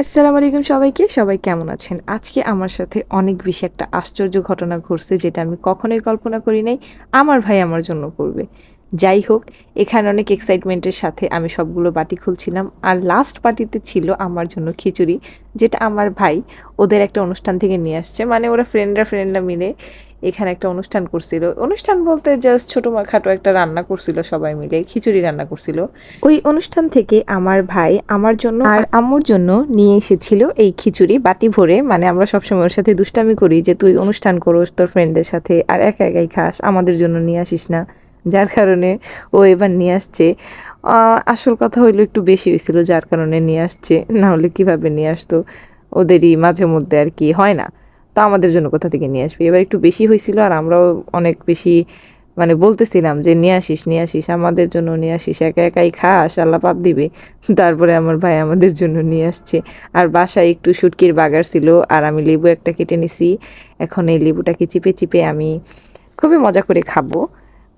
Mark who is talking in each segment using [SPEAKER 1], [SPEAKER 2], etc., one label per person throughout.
[SPEAKER 1] আসসালামু আলাইকুম সবাইকে। সবাই কেমন আছেন? আজকে আমার সাথে অনেক বেশি একটা আশ্চর্য ঘটনা ঘটছে যেটা আমি কখনোই কল্পনা করি নাই। আমার ভাই আমার জন্য করবে। যাই হোক, এখানে অনেক এক্সাইটমেন্টের সাথে আমি সবগুলো বাটি খুলছিলাম। আর লাস্ট পার্টিতে ছিল আমার জন্য খিচুড়ি, যেটা আমার ভাই ওদের একটা অনুষ্ঠান থেকে নিয়ে আসছে। মানে ওরা ফ্রেন্ডরা ফ্রেন্ডরা মিলে এখানে একটা অনুষ্ঠান করছিল। অনুষ্ঠান বলতে জাস্ট ছোটো খাটো একটা রান্না করছিল সবাই মিলে, খিচুড়ি রান্না করছিল। ওই অনুষ্ঠান থেকে আমার ভাই আমার জন্য আর আম্মুর জন্য নিয়ে এসেছিল এই খিচুড়ি বাটি ভরে। মানে আমরা সবসময় ওর সাথে দুষ্টামি করি যে, তুই অনুষ্ঠান করিস, তোর ফ্রেন্ডদের সাথে, আর একা একাই খাস, আমাদের জন্য নিয়ে আসিস না। যার কারণে ও এবার নিয়ে আসছে। আসল কথা হইল একটু বেশি হয়েছিল যার কারণে নিয়ে আসছে। না হলে কীভাবে নিয়ে আসতো? ওদেরই মাঝে মধ্যে আর কি, হয় না। তো আমাদের জন্য কোথা থেকে নিয়ে আসবে? এবার একটু বেশি হয়েছিল আর আমরাও অনেক বেশি মানে বলতেছিলাম যে, নিয়ে আসিস নিয়ে আসিস, আমাদের জন্য নিয়ে আসিস, একা একাই খাস, আল্লাহ পাপ দিবে। তারপরে আমার ভাই আমাদের জন্য নিয়ে আসছে। আর বাসায় একটু শুটকির বাগার ছিল আর আমি লেবু একটা কেটে নিছি। এখন এই লেবুটাকে চিপে চিপে আমি খুবই মজা করে খাব।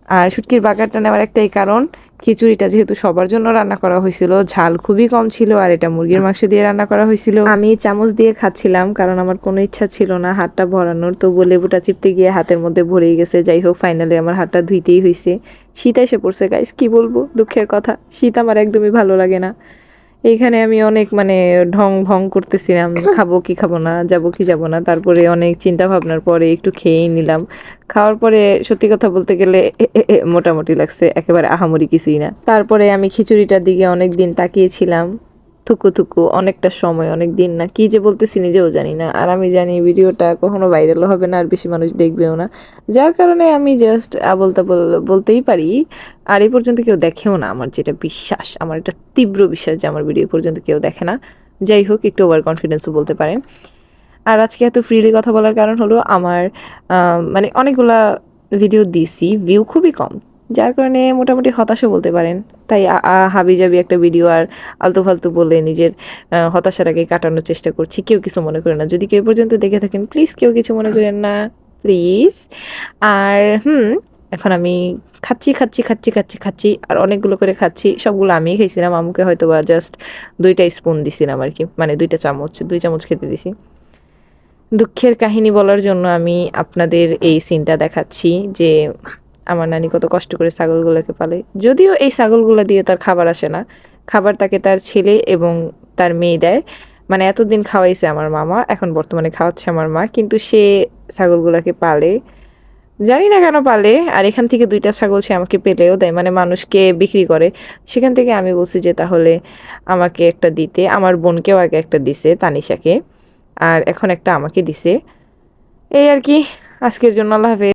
[SPEAKER 1] আর শুটকির বাগারটা নেওয়ার একটাই কারণ খিচুড়িটা যেহেতু সবার জন্য রান্না করা হয়েছিল, ঝাল খুবই কম ছিল আর এটা মুরগির মাংস দিয়ে রান্না করা হয়েছিল। আমি চামচ দিয়ে খাচ্ছিলাম কারণ আমার কোনো ইচ্ছা ছিল না হাতটা ভরানোর তো লেবুটা চিপতে গিয়ে হাতের মধ্যে ভরেই গেছে। যাই হোক ফাইনালি আমার হাতটা ধুইতেই হয়েছে শীত এসে পড়ছে গাইস কি বলব? দুঃখের কথা, শীত আমার একদমই ভালো লাগে না। এইখানে আমি অনেক মানে ঢং ভং করতেছিলাম, খাব কি খাব না, যাব কি যাব না। তারপরে অনেক চিন্তা ভাবনার পরে একটু খেয়েই নিলাম। খাওয়ার পরে সত্যি কথা বলতে গেলে মোটামুটি লাগছে, একেবারে আহামরি কিছুই না। তারপরে আমি খিচুড়িটার দিকে অনেক দিন তাকিয়েছিলাম। থুকু থুকু, অনেকটা সময়, অনেক দিন না, কি যে বলতেছি নিজেও জানি না। আর আমি জানি ভিডিওটা কখনো ভাইরাল হবে না, আর বেশি মানুষ দেখবেও না। যার কারণে আমি জাস্ট আবল তাবল বলতেই পারি, আর এই পর্যন্ত কেউ দেখেও না আমার যেটা বিশ্বাস, আমার এটা তীব্র বিশ্বাস যে আমার ভিডিও পর্যন্ত কেউ দেখে না। যাই হোক, একটু ওভার কনফিডেন্সও বলতে পারেন। আর আজকে এত ফ্রিলি কথা বলার কারণ হলো আমার মানে অনেকগুলা ভিডিও দিছি ভিউ খুবই কম। যার কারণে মোটামুটি হতাশও বলতে পারেন। তাই হাবি জাবি একটা ভিডিও আর আলতু ফালতু বলে নিজের হতাশাটাকে কাটানোর চেষ্টা করছি। কেউ কিছু মনে করে না। যদি কেউ পর্যন্ত দেখে থাকেন প্লিজ কেউ কিছু মনে করেন না। প্লিজ আর, হুম, এখন আমি খাচ্ছি খাচ্ছি খাচ্ছি খাচ্ছি খাচ্ছি, আর অনেকগুলো করে খাচ্ছি। সবগুলো আমিই খাইছিলাম। আমুকে হয়তো বা জাস্ট দুইটা স্পুন দিছিলাম আর কি। মানে দুইটা চামচ, দুই চামচ খেতে দিছি। দুঃখের কাহিনী বলার জন্য আমি আপনাদের এই সিনটা দেখাচ্ছি যে আমার নানি কত কষ্ট করে ছাগলগুলোকে পালে। যদিও এই ছাগলগুলো দিয়ে তার খাবার আসে না। খাবার তাকে তার ছেলে এবং তার মেয়ে দেয়। মানে এতদিন খাওয়াইছে আমার মামা, এখন বর্তমানে খাওয়াচ্ছে আমার মা। কিন্তু সে ছাগলগুলোকে পালে। জানি না কেন পালে, আর এখান থেকে দুইটা ছাগল সে আমাকে পেলেও দেয়। মানে মানুষকে বিক্রি করে। সেখান থেকে আমি বলছি যে তাহলে আমাকে একটা দিতে। আমার বোনকেও আগে একটা দিছে, তানিশাকে। আর এখন একটা আমাকে দিছে। এই আর কি। আজকের জন্য আল্লাহ হাফেজ।